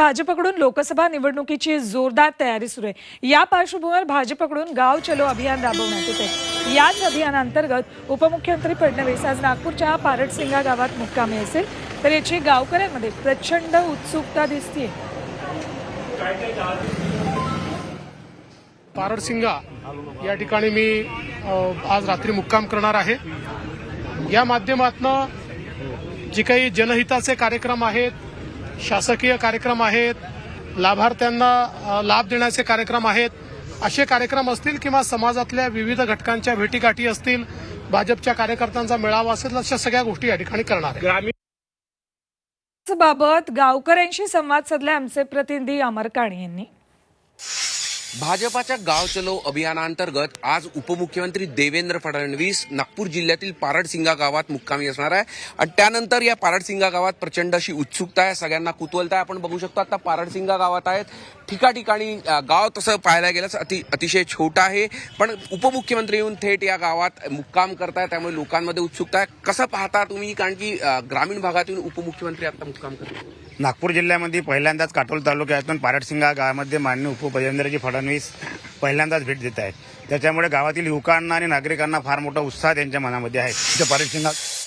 भाजपकडून लोकसभा निवडणुकीची जोरदार तयारी सुरू आहे. या पार्श्वभूमीवर भाजपकडून गाव चलो अभियान राबवण्यात येते. याच अभियानांतर्गत उपमुख्यमंत्री फडणवीस आज नागपूरच्या पारडसिंगा गावात मुक्कामी असेल. तर याची गावकऱ्यांमध्ये प्रचंड उत्सुकता दिसतीये. पारडसिंगा या ठिकाणी मी आज रात्री मुक्काम करणार आहे. या माध्यमातनं जे काही जनहिताचे कार्यक्रम आहेत शासकीय कार्यक्रम आहेत लाभार्थ्यांना लाभ देण्याचे कार्यक्रम आहेत असे कार्यक्रम असतील किंवा समाजातल्या विविध घटकांच्या भेटीगाठी असतील भाजपच्या कार्यकर्त्यांचा मेळावा असेल अशा सगळ्या गोष्टी या ठिकाणी करणार आहे बाबत गावकऱ्यांशी संवाद साधला आमचे प्रतिनिधी अमर काणे यांनी. भाजपाच्या गाव चलो अभियानांतर्गत आज उपमुख्यमंत्री देवेंद्र फडणवीस नागपूर जिल्ह्यातील पारडसिंगा गावात मुक्कामी असणार आहे. आणि त्यानंतर या पारडसिंगा गावात प्रचंड अशी उत्सुकता आहे. सगळ्यांना कुतूहलता आहे. आपण बघू शकतो आता पारडसिंगा गावात आहेत. ठिकाठिकाणी गाव तसं पाहायला गेलं अति अतिशय छोटं आहे. पण उपमुख्यमंत्री येऊन थेट या गावात मुक्काम करताय. त्यामुळे लोकांमध्ये उत्सुकता आहे. कसं पाहता तुम्ही? कारण की ग्रामीण भागातून उपमुख्यमंत्री आता मुक्काम करतात नागपूर जिल्ह्यामध्ये पहिल्यांदाच काटोल तालुक्यातून पारटसिंगा गावामध्ये मान्य उपमुख्यमंत्री फडणवीस पहिल्यांदाच भेट देत आहेत. त्याच्यामुळे गावातील युवकांना आणि नागरिकांना फार मोठा उत्साह त्यांच्या मनामध्ये आहे. पारटसिंगा